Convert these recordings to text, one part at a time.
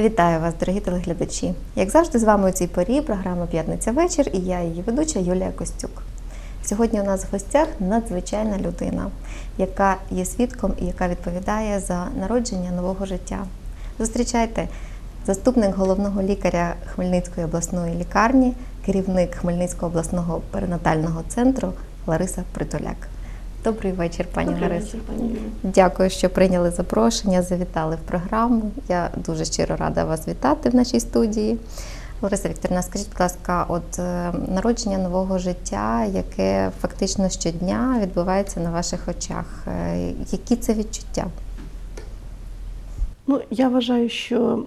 Вітаю вас, дорогі телеглядачі. Як завжди, з вами у цій порі програма П'ятниця вечір і я, її ведуча Юлія Костюк. Сьогодні у нас в гостях надзвичайна людина, яка є свідком і яка відповідає за народження нового життя. Зустрічайте заступник головного лікаря Хмельницької обласної лікарні, керівник Хмельницького обласного перинатального центру Лариса Притуляк. Добрий вечір, пані пані Дякую, що прийняли запрошення, завітали в програму. Я дуже щиро рада вас вітати в нашій студії. Лариса Вікторівна, скажіть, будь ласка, от е, народження нового життя, яке фактично щодня відбувається на ваших очах. Е, Які це відчуття? Ну, я вважаю, що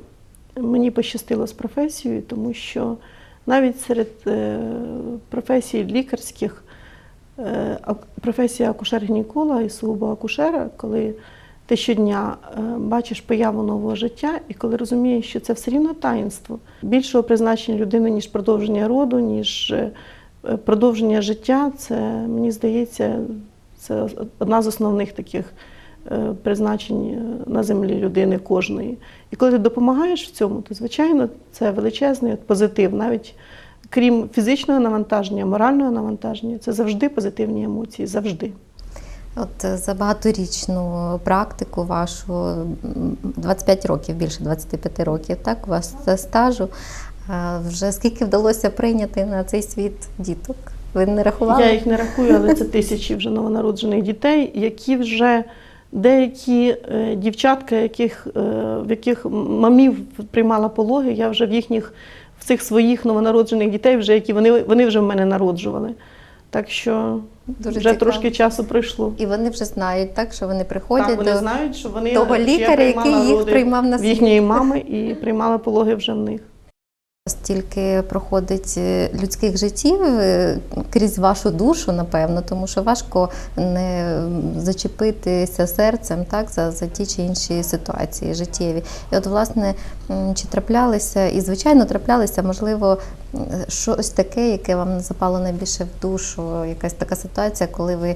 мені пощастило з професією, тому що навіть серед е, професій лікарських професія акушер-гінеколога і сугубо акушера, коли ти щодня е, бачиш появу нового життя, і коли розумієш, що це все рівно таїнство більшого призначення людини, ніж продовження роду, ніж е, е, продовження життя, це мені здається, це одна з основних таких е, призначень е, на землі людини кожної. І коли ти допомагаєш в цьому, то звичайно це величезний позитив, навіть крім фізичного навантаження, морального навантаження, це завжди позитивні емоції, завжди. От е, за багаторічну практику вашу, 25 років, більше 25 років, так, у вас стажу. е, Вже скільки вдалося прийняти на цей світ діток? Ви не рахували? Я їх не рахую, але це тисячі вже новонароджених дітей, які вже деякі е, дівчатка, яких, в яких мамів приймала пологи, я вже в їхніх цих своїх новонароджених дітей, вже які вони, вони вже в мене народжували. Так що Дуже вже цікаво. трошки часу пройшло. І вони вже знають, так, що вони приходять Так, вони до знають, що вони того лікаря, який їх приймав на світ. їхньої мами і приймали пологи вже в них. Стільки проходить е, людських життів е, крізь вашу душу, напевно, тому що важко не зачепитися серцем так, за, за ті чи інші ситуації життєві. І от, власне, чи траплялися, і звичайно, траплялися, можливо, щось таке, яке вам запало найбільше в душу, якась така ситуація, коли ви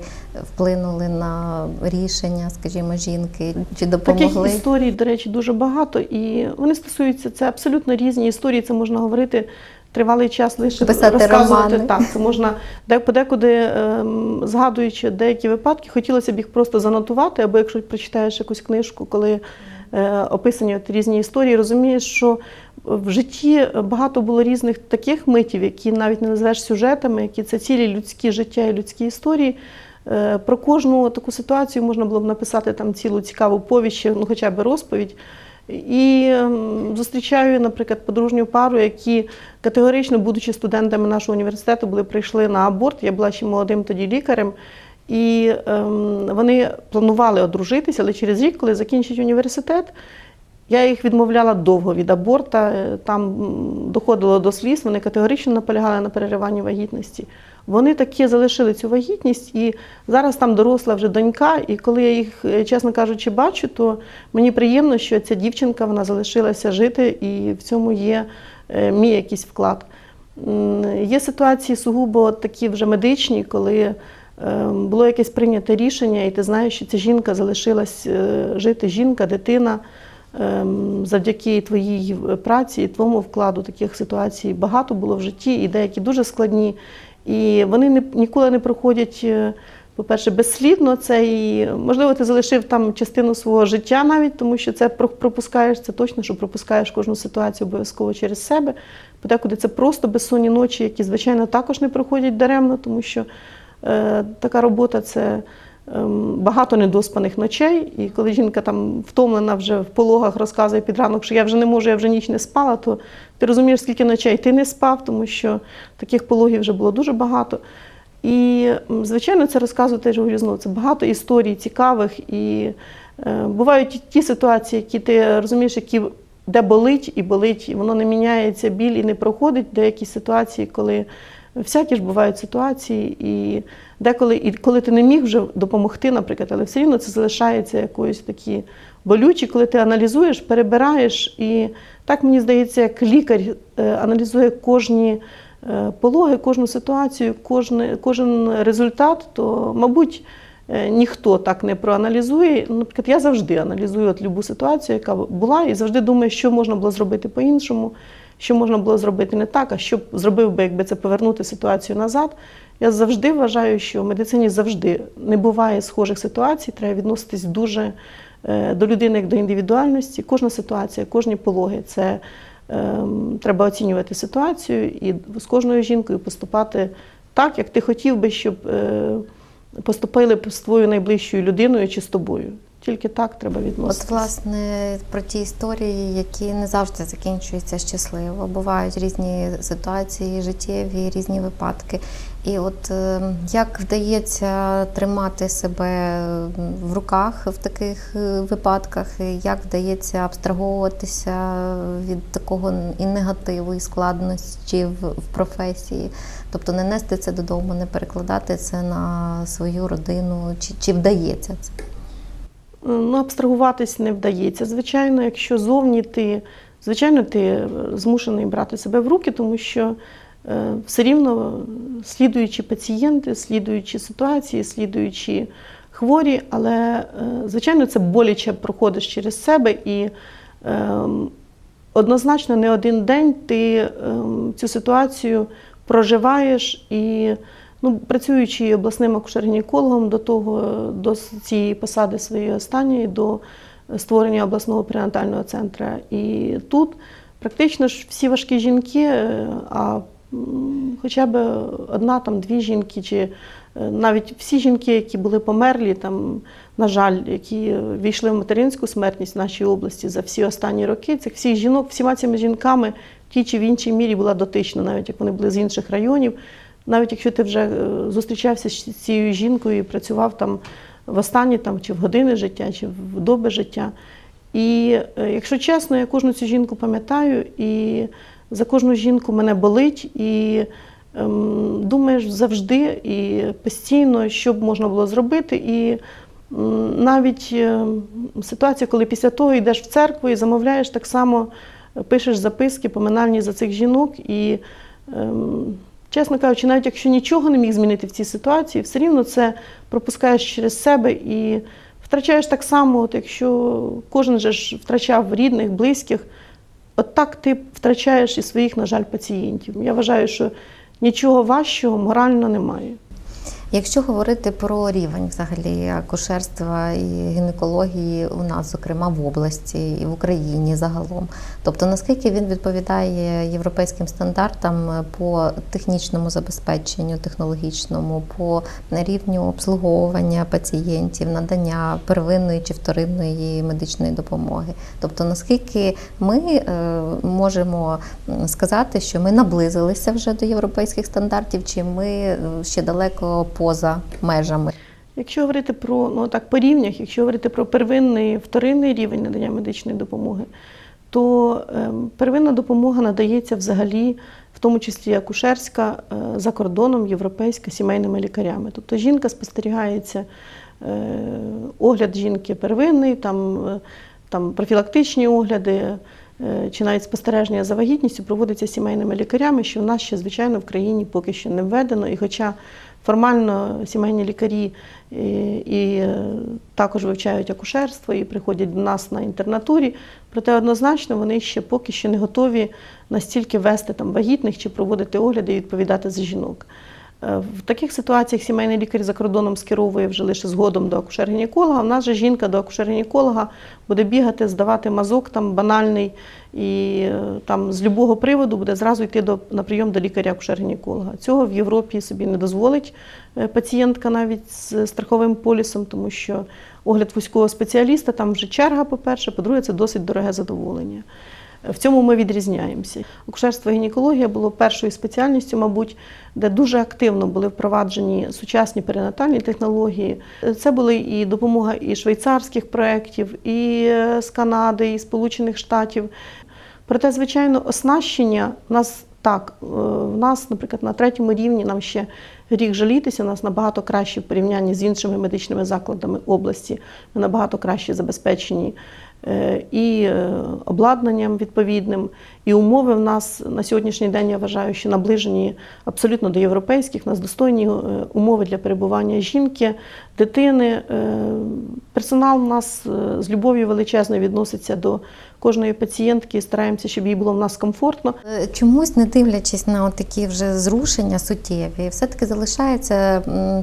вплинули на рішення, скажімо, жінки, чи допомогли? Таких історій, до речі, дуже багато, і вони стосуються це абсолютно різні історії. Це можна говорити тривалий час лише Писати розказувати романи. так. Це можна подекуди, ем, згадуючи деякі випадки, хотілося б їх просто занотувати, або якщо прочитаєш якусь книжку, коли е, описані от різні історії, розумієш, що в житті багато було різних таких митів, які навіть не називаєш сюжетами, які це цілі людські життя і людські історії. Е, Про кожну таку ситуацію можна було б написати там цілу цікаву повість, ну хоча б розповідь. І ем, зустрічаю, наприклад, подружню пару, які категорично, будучи студентами нашого університету, були прийшли на аборт. Я була ще молодим тоді лікарем. І ем, вони планували одружитися, але через рік, коли закінчать університет, я їх відмовляла довго від аборта. е, Там доходило до сліз, вони категорично наполягали на перериванні вагітності. Вони таки залишили цю вагітність, і зараз там доросла вже донька. І коли я їх, е, чесно кажучи, бачу, то мені приємно, що ця дівчинка вона залишилася жити, і в цьому є е, мій якийсь вклад. Є ситуації сугубо такі вже медичні, коли е, було якесь прийняте рішення, і ти знаєш, що ця жінка залишилась жити, жінка, дитина. Ем, Завдяки твоїй праці і твоєму вкладу таких ситуацій багато було в житті, і деякі дуже складні. І вони не, ніколи не проходять, е, по-перше, безслідно. Це і можливо, ти залишив там частину свого життя навіть, тому що це про- пропускаєш, це точно, що пропускаєш кожну ситуацію обов'язково через себе. Подекуди це просто безсонні ночі, які, звичайно, також не проходять даремно, тому що е, така робота це багато недоспаних ночей. І коли жінка там втомлена вже в пологах розказує під ранок, що я вже не можу, я вже ніч не спала, то ти розумієш, скільки ночей ти не спав, тому що таких пологів вже було дуже багато. І, звичайно, це розказую теж говорю знову. Це багато історій цікавих. І е, бувають ті ситуації, які ти розумієш, які де болить і болить, і воно не міняється, біль і не проходить. Деякі ситуації, коли всякі ж бувають ситуації, і деколи, і коли ти не міг вже допомогти, наприклад, але все рівно це залишається якоюсь такі болючі, коли ти аналізуєш, перебираєш. І так мені здається, як лікар е, аналізує кожні е, пологи, кожну ситуацію, кожне, кожен результат, то, мабуть, е, ніхто так не проаналізує. Наприклад, я завжди аналізую от любу ситуацію, яка була, і завжди думаю, що можна було зробити по-іншому, що можна було зробити не так, а що б зробив би, якби це повернути ситуацію назад. Я завжди вважаю, що в медицині завжди не буває схожих ситуацій, треба відноситись дуже е, до людини як до індивідуальності. Кожна ситуація, кожні пологи це ем, треба оцінювати ситуацію і з кожною жінкою поступати так, як ти хотів би, щоб е, поступили б з твоєю найближчою людиною чи з тобою. Тільки так треба відноситися. От, власне, про ті історії, які не завжди закінчуються щасливо. Бувають різні ситуації, життєві, різні випадки. І от е, як вдається тримати себе в руках в таких е, випадках, як вдається абстрагуватися від такого і негативу, і складності в, в професії, тобто не нести це додому, не перекладати це на свою родину, чи, чи вдається це? Ну, абстрагуватись не вдається. Звичайно, якщо зовні ти, звичайно, ти е, змушений брати себе в руки, тому що е, все рівно слідуючі пацієнти, слідуючі ситуації, слідуючі хворі, але, е, звичайно, це боляче проходиш через себе і е, однозначно не один день ти е, цю ситуацію проживаєш і. Ну, працюючи обласним акушер-гінекологом до того, до цієї посади своєї останньої, до створення обласного перинатального центру. І тут практично ж всі важкі жінки, е, а хоча б одна, там дві жінки, чи е, навіть всі жінки, які були померлі, там, на жаль, які війшли в материнську смертність в нашій області за всі останні роки, цих всіх жінок, всіма цими жінками в тій чи в іншій мірі була дотична, навіть як вони були з інших районів. Навіть якщо ти вже е, зустрічався з цією жінкою і працював там в останні там, чи в години життя, чи в доби життя. І е, якщо чесно, я кожну цю жінку пам'ятаю, і за кожну жінку мене болить, і ем, думаєш завжди і постійно, що б можна було зробити. І м, навіть ем, ситуація, коли після того йдеш в церкву і замовляєш, так само пишеш записки поминальні за цих жінок. І, ем, чесно кажучи, навіть якщо нічого не міг змінити в цій ситуації, все рівно це пропускаєш через себе і втрачаєш так само, от якщо кожен же ж втрачав рідних, близьких, от так ти втрачаєш і своїх, на жаль, пацієнтів. Я вважаю, що нічого важчого морально немає. Якщо говорити про рівень взагалі акушерства і гінекології у нас, зокрема в області і в Україні загалом, тобто наскільки він відповідає європейським стандартам по технічному забезпеченню, технологічному, по рівню обслуговування пацієнтів, надання первинної чи вторинної медичної допомоги, тобто наскільки ми е, можемо сказати, що ми наблизилися вже до європейських стандартів, чи ми е, ще далеко поза межами. Якщо говорити про ну так по якщо говорити про первинний вторинний рівень надання медичної допомоги, то е, первинна допомога надається взагалі, в тому числі акушерська, е, за кордоном, європейська сімейними лікарями. Тобто жінка спостерігається, е, огляд жінки первинний, там, е, там профілактичні огляди. Чи навіть спостереження за вагітністю проводиться сімейними лікарями, що в нас ще, звичайно, в країні поки що не введено. І хоча формально сімейні лікарі і, і е, також вивчають акушерство і приходять до нас на інтернатурі, проте однозначно вони ще поки що не готові настільки вести там вагітних чи проводити огляди і відповідати за жінок. Е, В таких ситуаціях сімейний лікар за кордоном скеровує вже лише згодом до акушер-гінеколога. У нас же жінка до акушер-гінеколога буде бігати, здавати мазок там банальний і е, там з любого приводу буде зразу йти до, на прийом до лікаря-акушер-гінеколога. Цього в Європі собі не дозволить е, пацієнтка навіть з страховим полісом, тому що огляд вузького спеціаліста там вже черга, по-перше, по-друге, це досить дороге задоволення. В цьому ми відрізняємося. Акушерство і гінекологія було першою спеціальністю, мабуть, де дуже активно були впроваджені сучасні перинатальні технології. Це були і допомога і швейцарських проєктів, і е, з Канади, і Сполучених Штатів. Проте, звичайно, оснащення в нас так, е, в нас, наприклад, на третьому рівні нам ще гріх жалітися. У нас набагато краще в порівнянні з іншими медичними закладами області. Ми набагато краще забезпечені е, і е, обладнанням відповідним, і умови в нас на сьогоднішній день я вважаю, що наближені абсолютно до європейських. У нас достойні е, умови для перебування жінки, дитини. Персонал у нас з любов'ю величезною відноситься до кожної пацієнтки стараємося, щоб їй було в нас комфортно. Чомусь, не дивлячись на такі вже зрушення суттєві, все-таки залишається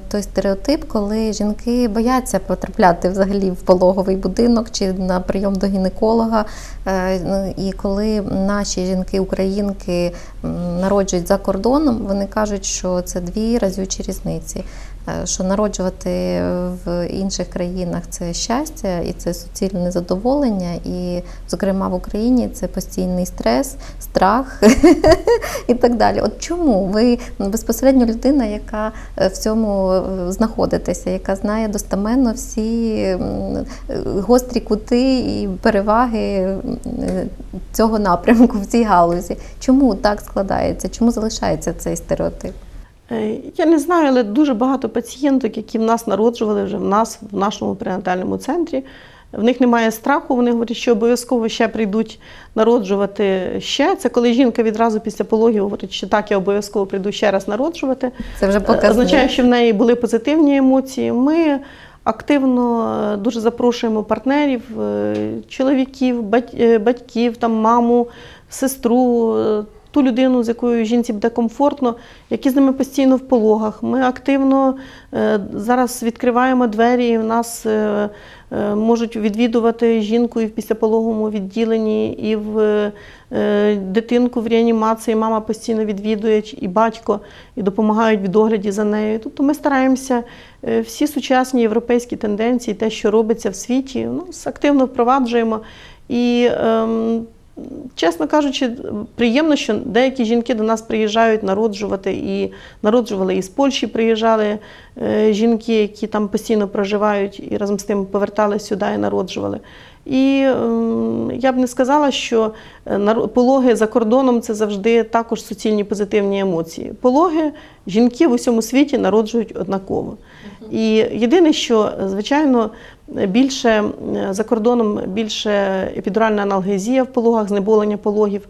той стереотип, коли жінки бояться потрапляти взагалі в пологовий будинок чи на прийом до гінеколога. Е, ну, І коли наші жінки-українки народжують за кордоном, вони кажуть, що це дві разючі різниці. Е, Що народжувати в інших країнах це щастя і це суцільне задоволення, і, зокрема, в Україні це постійний стрес, страх і так далі. От чому ви безпосередньо людина, яка е, в цьому е, знаходитеся, яка знає достеменно всі е, гострі кути і переваги цього напрямку в цій галузі? Чому так складається? Чому залишається цей стереотип? Я не знаю, але дуже багато пацієнток, які в нас народжували вже в нас, в нашому перинатальному центрі. В них немає страху, вони говорять, що обов'язково ще прийдуть народжувати ще. Це коли жінка відразу після пологів говорить, що так, я обов'язково прийду ще раз народжувати. Це вже Е, показник. Означає, що в неї були позитивні емоції. Ми активно е, дуже запрошуємо партнерів, е, чоловіків, батьків, там, маму, сестру, ту людину, з якою жінці буде комфортно, які з ними постійно в пологах. Ми активно зараз відкриваємо двері, і в нас можуть відвідувати жінку і в післяпологовому відділенні, і в е, дитинку в реанімації. Мама постійно відвідує, і батько, і допомагають в догляді за нею. Тобто ми стараємося е, всі сучасні європейські тенденції, те, що робиться в світі, ну, активно впроваджуємо. І ем, Чесно кажучи, приємно, що деякі жінки до нас приїжджають народжувати і народжували і з Польщі приїжджали е, жінки, які там постійно проживають і разом з тим поверталися сюди і народжували. І ем, я б не сказала, що е, пологи за кордоном це завжди також суцільні позитивні емоції. Пологи жінки в усьому світі народжують однаково. І єдине, що звичайно більше за кордоном більше епідуральна аналгезія в пологах, знеболення пологів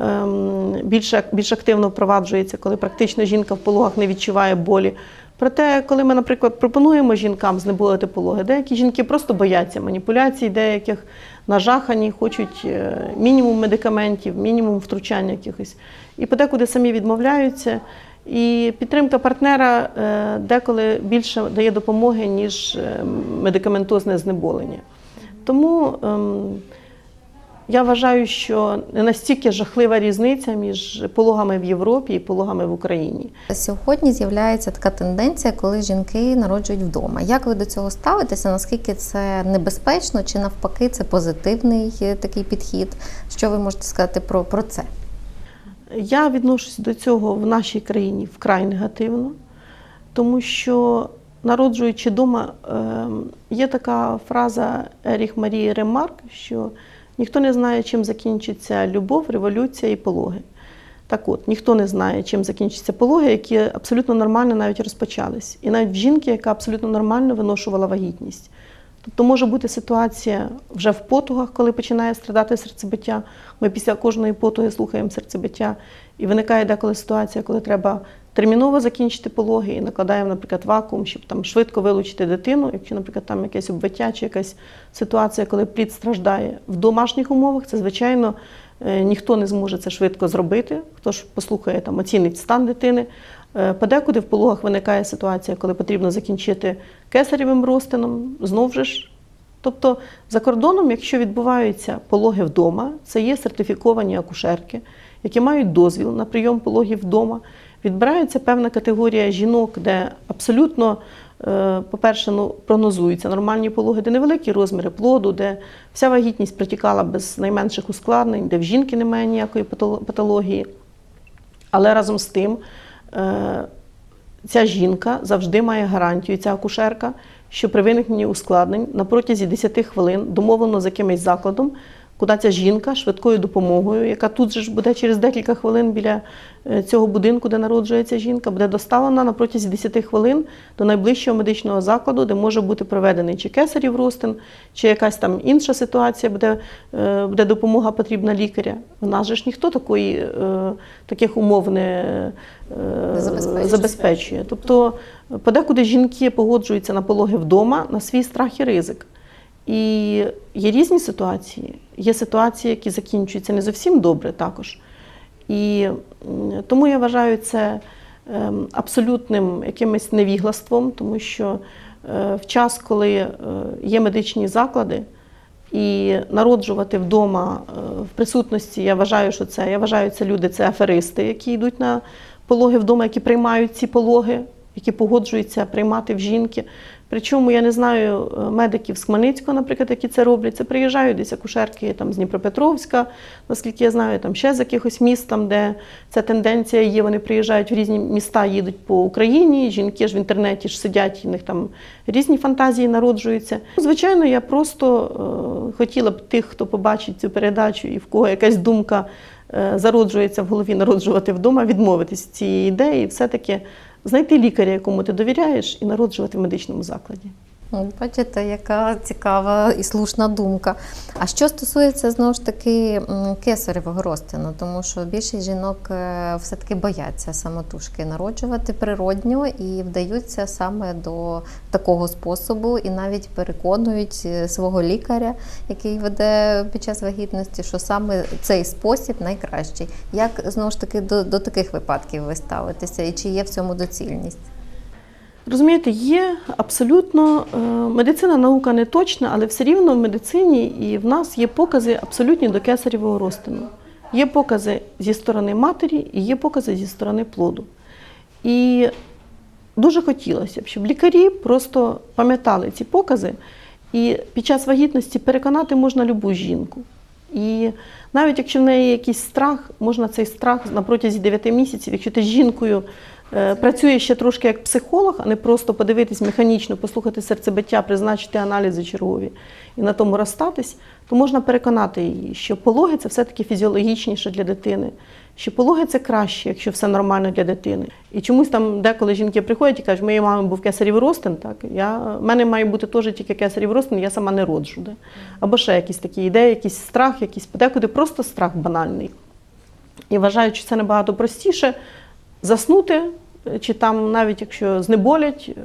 ем, більше, більш активно впроваджується, коли практично жінка в пологах не відчуває болі. Проте, коли ми, наприклад, пропонуємо жінкам знеболити пологи, деякі жінки просто бояться маніпуляцій, деяких нажахані, хочуть е, мінімум медикаментів, мінімум втручань якихось. І подекуди самі відмовляються. І підтримка партнера е, деколи більше дає допомоги, ніж е, медикаментозне знеболення. Тому ем, я вважаю, що не настільки жахлива різниця між пологами в Європі і пологами в Україні. Сьогодні з'являється така тенденція, коли жінки народжують вдома. Як ви до цього ставитеся? Наскільки це небезпечно, чи навпаки це позитивний е, такий підхід? Що ви можете сказати про, про це? Я відношусь до цього в нашій країні вкрай негативно, тому що народжуючи вдома, є така фраза Еріх Марії Ремарк, що ніхто не знає, чим закінчиться любов, революція і пологи. Так от, ніхто не знає, чим закінчаться пологи, які абсолютно нормально навіть розпочались. І навіть в жінки, яка абсолютно нормально виношувала вагітність. Тобто може бути ситуація вже в потугах, коли починає страдати серцебиття. Ми після кожної потуги слухаємо серцебиття. І виникає деколи ситуація, коли треба терміново закінчити пологи і накладаємо, наприклад, вакуум, щоб там швидко вилучити дитину. Якщо, наприклад, там якесь оббиття чи якась ситуація, коли плід страждає в домашніх умовах, це звичайно е, ніхто не зможе це швидко зробити. Хто ж послухає там, оцінить стан дитини. Е, Подекуди в пологах виникає ситуація, коли потрібно закінчити кесаревим розтином, знов же ж. Тобто за кордоном, якщо відбуваються пологи вдома, це є сертифіковані акушерки, які мають дозвіл на прийом пологів вдома. Відбирається певна категорія жінок, де абсолютно, е, по-перше, ну, прогнозуються нормальні пологи, де невеликі розміри плоду, де вся вагітність протікала без найменших ускладнень, де в жінки немає ніякої патології. Але разом з тим ця жінка завжди має гарантію, ця акушерка, що при виникненні ускладнень на протязі 10 хвилин домовлено з якимось закладом, куди ця жінка швидкою допомогою, яка тут же ж буде через декілька хвилин біля е, цього будинку, де народжується жінка, буде доставлена на протязі 10 хвилин до найближчого медичного закладу, де може бути проведений чи кесарів розтин, чи якась там інша ситуація, буде, е, буде допомога потрібна лікаря. В нас же ж ніхто такої, е, таких умов не Забезпечує. забезпечує. Тобто подекуди жінки погоджуються на пологи вдома на свій страх і ризик. І є різні ситуації. Є ситуації, які закінчуються не зовсім добре також. І тому я вважаю це ем, абсолютним якимось невіглаством, тому що е, в час, коли е, є медичні заклади, і народжувати вдома е, в присутності, я вважаю, що це я вважаю, це люди, це аферисти, які йдуть на пологи вдома, які приймають ці пологи, які погоджуються приймати в жінки. Причому я не знаю е, медиків з Хмельницького, наприклад, які це роблять. Це приїжджають десь акушерки там, з Дніпропетровська, наскільки я знаю, там ще з якихось міст, там, де ця тенденція є. Вони приїжджають в різні міста, їдуть по Україні. Жінки ж в інтернеті ж сидять, в них там різні фантазії народжуються. Звичайно, я просто е, хотіла б тих, хто побачить цю передачу і в кого якась думка е, зароджується в голові народжувати вдома, відмовитись від цієї ідеї, все-таки знайти лікаря, якому ти довіряєш, і народжувати в медичному закладі. От Бачите, яка цікава і слушна думка. А що стосується знову ж таки кесаревого розтину, тому що більшість жінок е, все-таки бояться самотужки народжувати природньо і вдаються саме до такого способу, і навіть переконують е, свого лікаря, який веде під час вагітності, що саме цей спосіб найкращий. Як знову ж таки до, до таких випадків ви ставитеся, і чи є в цьому доцільність? Розумієте, є абсолютно е, медицина наука не точна, але все рівно в медицині і в нас є покази абсолютні до кесарєвого розтину. Є покази зі сторони матері і є покази зі сторони плоду. І дуже хотілося б, щоб лікарі просто пам'ятали ці покази, і під час вагітності переконати можна любу жінку. І навіть якщо в неї є якийсь страх, можна цей страх на протязі 9 місяців, якщо ти з жінкою е, працюєш ще трошки як психолог, а не просто подивитись механічно, послухати серцебиття, призначити аналізи чергові і на тому розстатись, то можна переконати її, що пологи це все-таки фізіологічніше для дитини, що пологи це краще, якщо все нормально для дитини. І чомусь там деколи жінки приходять і кажуть, моєї мами був кесарів ростин, так я, в мене має бути теж тільки кесарів ростин, я сама не роджу. Да? Або ще якісь такі ідеї, якийсь страх, якийсь подекуди просто страх банальний. І вважаю, що це набагато простіше заснути, е, чи там, навіть якщо знеболять е,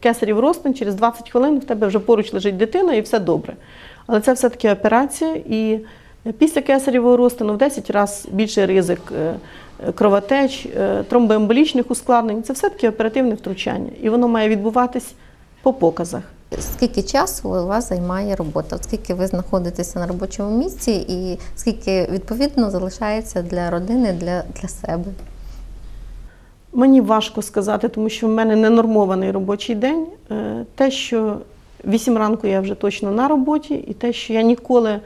кесарів ростин, через 20 хвилин в тебе вже поруч лежить дитина і все добре. Але це все-таки операція, і після кесарєвого розтину в 10 разів більший ризик е, е, кровотеч, е, тромбоемболічних ускладнень. Це все-таки оперативне втручання. І воно має відбуватись по показах. Скільки часу у вас займає робота? От Скільки ви знаходитеся на робочому місці, і скільки відповідно залишається для родини, для, для себе? Мені важко сказати, тому що в мене ненормований робочий день. Е, Те, що 8 ранку я вже точно на роботі, і те, що я ніколи е,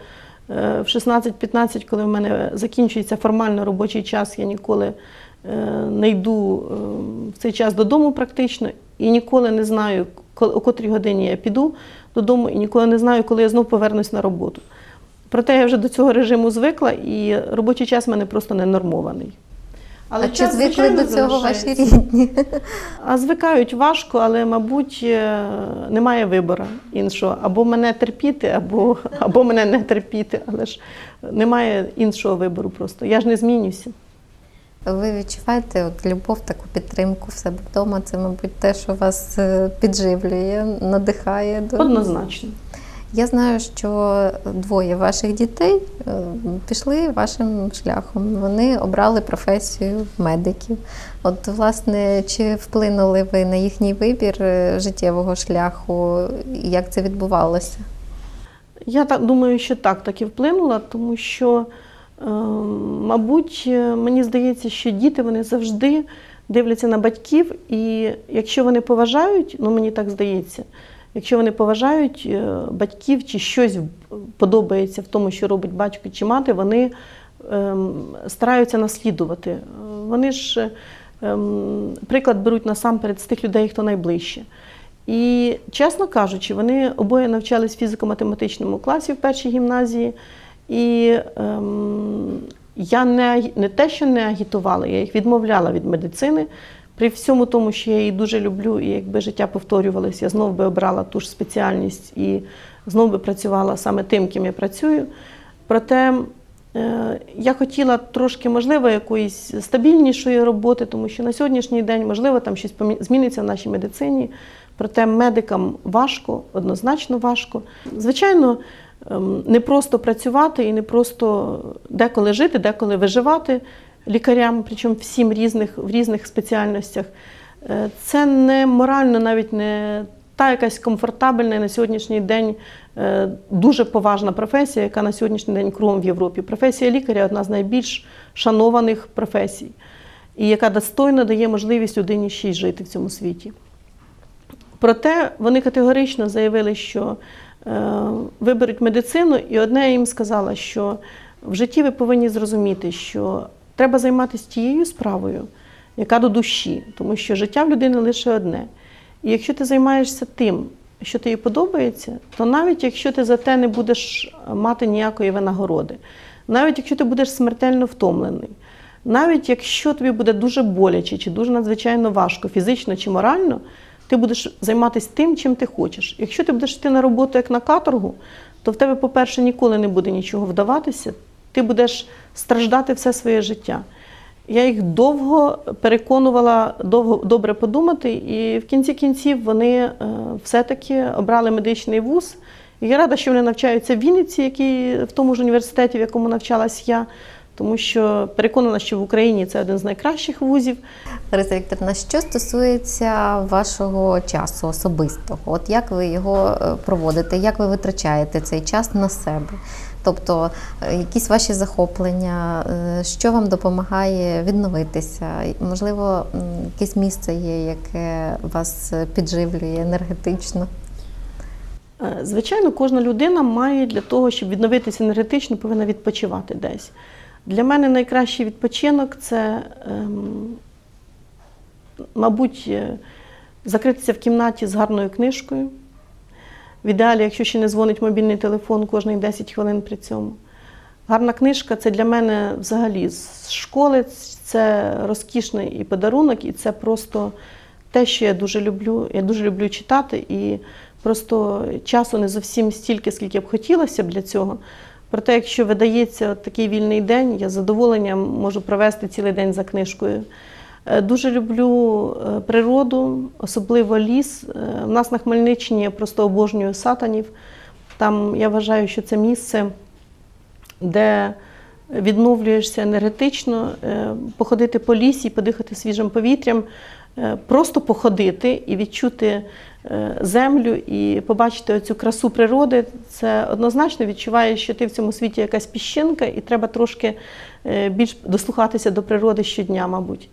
в 16-15, коли в мене закінчується формально робочий час, я ніколи е, не йду в цей час додому практично, і ніколи не знаю, о котрій годині я піду додому, і ніколи не знаю, коли я знов повернусь на роботу. Проте я вже до цього режиму звикла, і робочий час в мене просто не нормований. а чи звикли до цього ваші рідні? А звикають важко, але, мабуть, е, немає вибору іншого. Або мене терпіти, або, або мене не терпіти. Але ж немає іншого вибору просто. Я ж не змінюся. Ви відчуваєте от любов, таку підтримку в себе вдома? Це, мабуть, те, що вас е, підживлює, надихає. Однозначно. Я знаю, що двоє ваших дітей е, пішли вашим шляхом. Вони обрали професію медиків. От, власне, чи вплинули ви на їхній вибір е, життєвого шляху? Як це відбувалося? Я так думаю, що так таки вплинула, тому що, е, мабуть, мені здається, що діти вони завжди дивляться на батьків, і якщо вони поважають, ну мені так здається, якщо вони поважають е, батьків чи щось подобається в тому, що робить батько чи мати, вони ем, стараються наслідувати. Е, Вони ж ем, приклад беруть насамперед з тих людей, хто найближче. І, чесно кажучи, вони обоє навчались в фізико-математичному класі в першій гімназії. І ем, я не, не те, що не агітувала, я їх відмовляла від медицини. При всьому тому, що я її дуже люблю, і якби життя повторювалося, я знову би обрала ту ж спеціальність і знову би працювала саме тим, ким я працюю. Проте е, я хотіла трошки, можливо, якоїсь стабільнішої роботи, тому що на сьогоднішній день, можливо, там щось зміниться в нашій медицині. Проте медикам важко, однозначно важко. Звичайно, ем, не просто працювати і не просто деколи жити, деколи виживати лікарям, причому всім різних, в різних спеціальностях. Е, Це не морально, навіть не та якась комфортабельна на сьогоднішній день е, дуже поважна професія, яка на сьогоднішній день кругом в Європі. Професія лікаря одна з найбільш шанованих професій, і яка достойно дає можливість людині ще й жити в цьому світі. Проте вони категорично заявили, що е, виберуть медицину, і одне їм сказала, що в житті ви повинні зрозуміти, що треба займатися тією справою, яка до душі, тому що життя в людини лише одне. І якщо ти займаєшся тим, що тобі подобається, то навіть якщо ти за те не будеш мати ніякої винагороди, навіть якщо ти будеш смертельно втомлений, навіть якщо тобі буде дуже боляче чи дуже надзвичайно важко, фізично чи морально, ти будеш займатися тим, чим ти хочеш. Якщо ти будеш йти на роботу як на каторгу, то в тебе, по-перше, ніколи не буде нічого вдаватися, ти будеш страждати все своє життя. Я їх довго переконувала довго добре подумати, і в кінці кінців вони е, все-таки обрали медичний вуз. І я рада, що вони навчаються в Вінниці, який в тому ж університеті, в якому навчалась я, тому що переконана, що в Україні це один з найкращих вузів. Лариса Вікторівна, що стосується вашого часу особистого, от як ви його е, проводите, як ви витрачаєте цей час на себе? Тобто е, якісь ваші захоплення, е, що вам допомагає відновитися? Можливо, якесь місце є, яке вас підживлює енергетично? Е, Звичайно, кожна людина має для того, щоб відновитися енергетично, повинна відпочивати десь. Для мене найкращий відпочинок це, ем, мабуть, закритися в кімнаті з гарною книжкою. В ідеалі, якщо ще не дзвонить мобільний телефон, кожних 10 хвилин при цьому. Гарна книжка це для мене взагалі з школи, це розкішний і подарунок, і це просто те, що я дуже люблю. Я дуже люблю читати, і просто часу не зовсім стільки, скільки б хотілося б для цього. Проте, якщо видається такий вільний день, я з задоволенням можу провести цілий день за книжкою. Е, Дуже люблю е, природу, особливо ліс. Е, У нас на Хмельниччині я просто обожнюю сатанів. Там я вважаю, що це місце, де відновлюєшся енергетично, е, походити по лісі, подихати свіжим повітрям, е, просто походити і відчути е, землю і побачити оцю красу природи. Це однозначно відчуваєш, що ти в цьому світі якась піщинка, і треба трошки е, більш дослухатися до природи щодня, мабуть.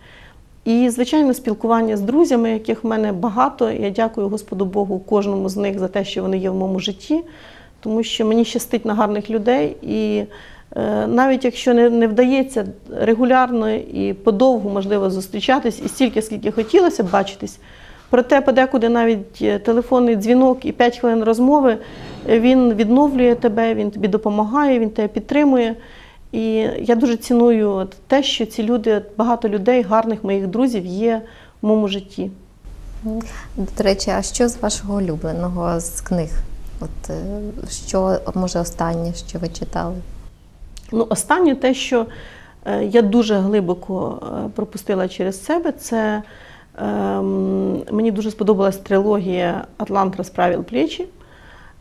І, звичайно, спілкування з друзями, яких в мене багато. Я дякую Господу Богу кожному з них за те, що вони є в моєму житті, тому що мені щастить на гарних людей. І е, навіть якщо не, не вдається регулярно і подовгу, можливо, зустрічатись і стільки, скільки хотілося б бачитись, проте подекуди навіть е, телефонний дзвінок і 5 хвилин розмови е, він відновлює тебе, він тобі допомагає, він тебе підтримує. І я дуже ціную те, що ці люди, багато людей, гарних моїх друзів, є в моєму житті. До речі, а що з вашого улюбленого з книг? От е, що може останнє, що ви читали? Ну, останнє те, що е, я дуже глибоко е, пропустила через себе, це ем, мені дуже сподобалась трилогія Атлант розправив плечі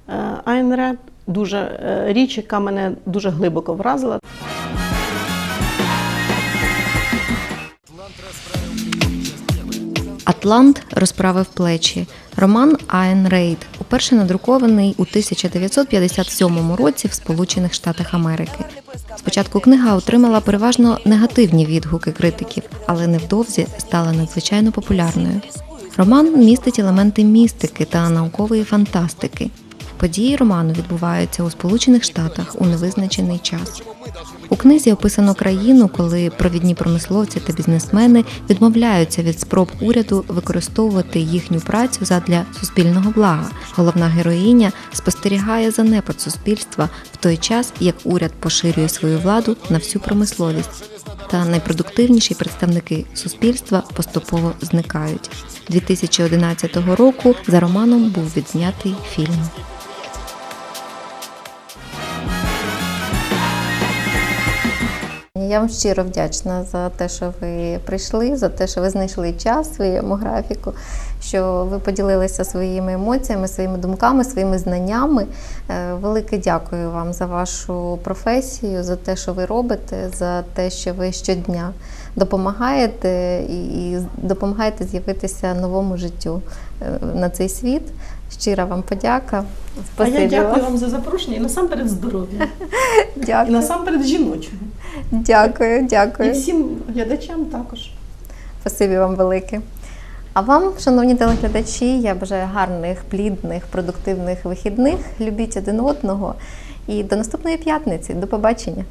е, Айн Ред. Дуже е, річ, яка мене дуже глибоко вразила. Атлант розправив плечі. Роман Айн Рейд, уперше надрукований у 1957 році в Сполучених Штатах Америки. Спочатку книга отримала переважно негативні відгуки критиків, але невдовзі стала надзвичайно популярною. Роман містить елементи містики та наукової фантастики. Події роману відбуваються у Сполучених Штатах у невизначений час. У книзі описано країну, коли провідні промисловці та бізнесмени відмовляються від спроб уряду використовувати їхню працю задля суспільного блага. Головна героїня спостерігає занепад суспільства в той час, як уряд поширює свою владу на всю промисловість. Та найпродуктивніші представники суспільства поступово зникають. 2011 року за романом був відзнятий фільм. Я вам щиро вдячна за те, що ви прийшли, за те, що ви знайшли час своєму графіку, що ви поділилися своїми емоціями, своїми думками, своїми знаннями. Е, Велике дякую вам за вашу професію, за те, що ви робите, за те, що ви щодня допомагаєте і допомагаєте з'явитися новому життю е, на цей світ. Щира вам подяка. А я дякую вам. за запрошення і насамперед здоров'я. І насамперед жіночого. Дякую, дякую. І всім глядачам також. Спасибі вам велике. А вам, шановні телеглядачі, я бажаю гарних, плідних, продуктивних вихідних. Любіть один одного. І до наступної п'ятниці. До побачення.